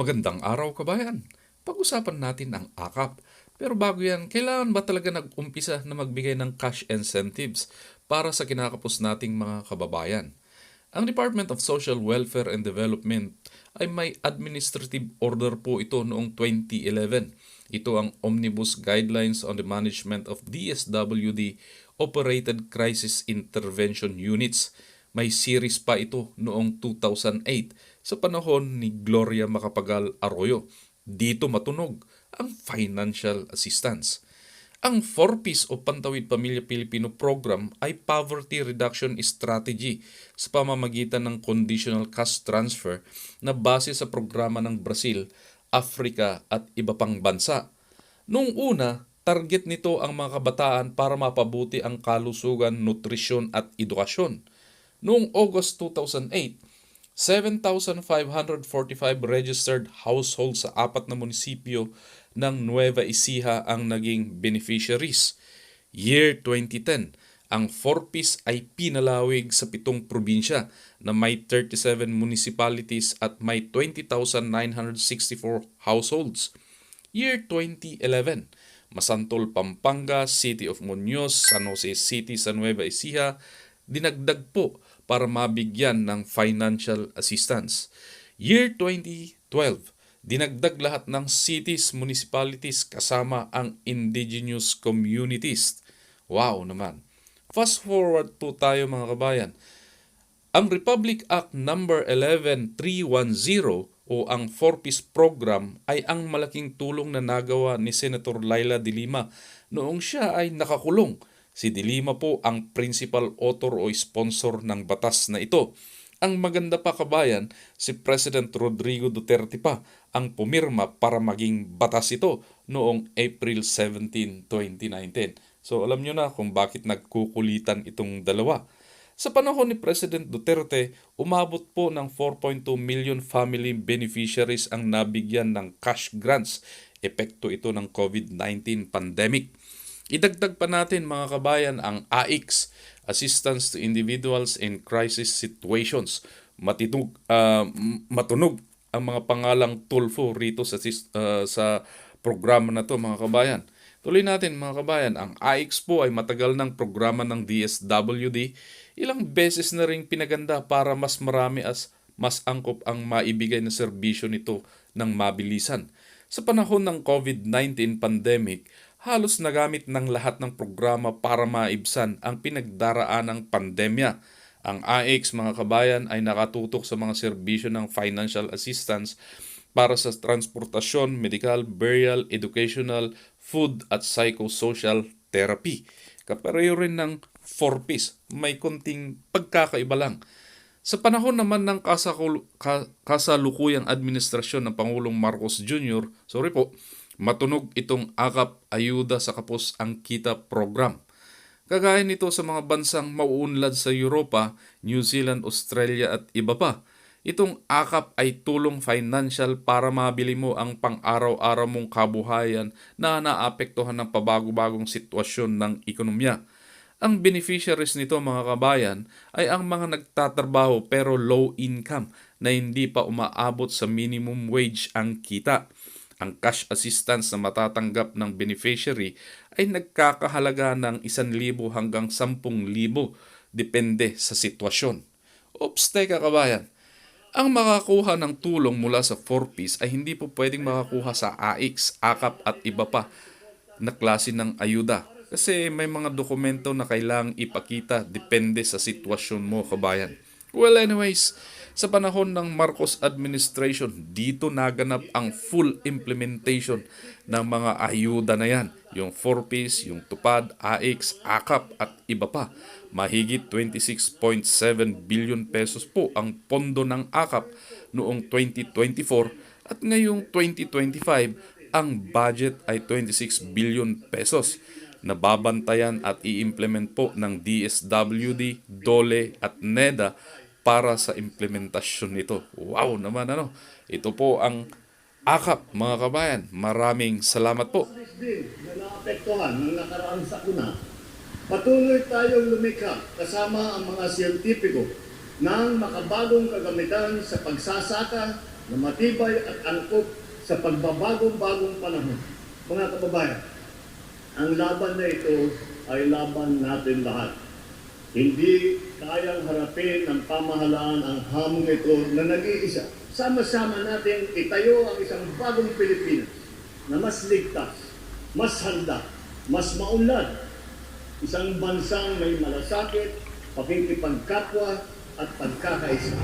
Magandang araw kabayan. Pag-usapan natin ang AKAP. Pero bago yan, kailangan ba talaga nag-umpisa na magbigay ng cash incentives para sa kinakapos nating mga kababayan? Ang Department of Social Welfare and Development ay may administrative order po ito noong 2011. Ito ang Omnibus Guidelines on the Management of DSWD Operated Crisis Intervention Units. May series pa ito noong 2008 sa panahon ni Gloria Macapagal Arroyo. Dito matunog ang financial assistance. Ang 4Ps o Pantawid Pamilya Pilipino program ay poverty reduction strategy sa pamamagitan ng conditional cash transfer na base sa programa ng Brazil, Africa at iba pang bansa. Noong una, target nito ang mga kabataan para mapabuti ang kalusugan, nutrisyon at edukasyon. Noong August 2008, 7,545 registered households sa apat na munisipyo ng Nueva Ecija ang naging beneficiaries. Year 2010, ang 4Ps ay pinalawig sa pitong probinsya na may 37 municipalities at may 20,964 households. Year 2011, Masantol, Pampanga, City of Muñoz, San Jose City sa Nueva Ecija, dinagdag po para mabigyan ng financial assistance. Year 2012, dinagdag lahat ng cities, municipalities kasama ang indigenous communities. Wow naman. Fast forward po tayo mga kabayan. Ang Republic Act number 11310 o ang 4-Piece Program ay ang malaking tulong na nagawa ni Senator Laila de Lima noong siya ay nakakulong. Si de Lima po ang principal author o sponsor ng batas na ito. Ang maganda pa kabayan, si President Rodrigo Duterte pa ang pumirma para maging batas ito noong April 17, 2019. So alam nyo na kung bakit nagkukulitan itong dalawa. Sa panahon ni President Duterte, umabot po ng 4.2 million family beneficiaries ang nabigyan ng cash grants. Epekto ito ng COVID-19 pandemic. Idagdag pa natin mga kabayan ang AIX, Assistance to Individuals in Crisis Situations. Matitug, uh, matunog ang mga pangalang tulfo rito sa, uh, sa programa na to mga kabayan. Tuloy natin mga kabayan, ang AIX po ay matagal ng programa ng DSWD. Ilang beses na rin pinaganda para mas marami as mas angkop ang maibigay na serbisyo nito ng mabilisan. Sa panahon ng COVID-19 pandemic, halos nagamit ng lahat ng programa para maibsan ang pinagdaraan ng pandemya. Ang AIX mga kabayan ay nakatutok sa mga serbisyo ng financial assistance para sa transportasyon, medical, burial, educational, food at psychosocial therapy. Kapareho rin ng 4Ps, may konting pagkakaiba lang. Sa panahon naman ng kasakul- ka- kasalukuyang administrasyon ng Pangulong Marcos Jr., sorry po, matunog itong akap ayuda sa kapos ang kita program. Kagaya nito sa mga bansang mauunlad sa Europa, New Zealand, Australia at iba pa, Itong akap ay tulong financial para mabili mo ang pang-araw-araw mong kabuhayan na naapektuhan ng pabago-bagong sitwasyon ng ekonomiya. Ang beneficiaries nito mga kabayan ay ang mga nagtatrabaho pero low income na hindi pa umaabot sa minimum wage ang kita. Ang cash assistance na matatanggap ng beneficiary ay nagkakahalaga ng 1,000 hanggang 10,000 depende sa sitwasyon. Oops, teka kabayan ang makakuha ng tulong mula sa 4Ps ay hindi po pwedeng makakuha sa AX, AKAP at iba pa na klase ng ayuda. Kasi may mga dokumento na kailangang ipakita depende sa sitwasyon mo, kabayan. Well anyways, sa panahon ng Marcos administration, dito naganap ang full implementation ng mga ayuda na yan. Yung 4Ps, yung Tupad, AX, AKAP at iba pa. Mahigit 26.7 billion pesos po ang pondo ng AKAP noong 2024 at ngayong 2025 ang budget ay 26 billion pesos nababantayan at i-implement po ng DSWD, DOLE at NEDA para sa implementasyon nito. Wow naman ano. Ito po ang akap mga kabayan. Maraming salamat po. na naapektuhan ng nakaraang sakuna, patuloy tayong lumikha kasama ang mga siyentipiko ng makabagong kagamitan sa pagsasaka na matibay at angkop sa pagbabagong-bagong panahon. Mga kababayan, ang laban na ito ay laban natin lahat. Hindi kayang harapin ng pamahalaan ang hamong ito na nag-iisa. Sama-sama natin itayo ang isang bagong Pilipinas na mas ligtas, mas handa, mas maunlad. Isang bansang may malasakit, pakikipagkapwa at pagkakaisa.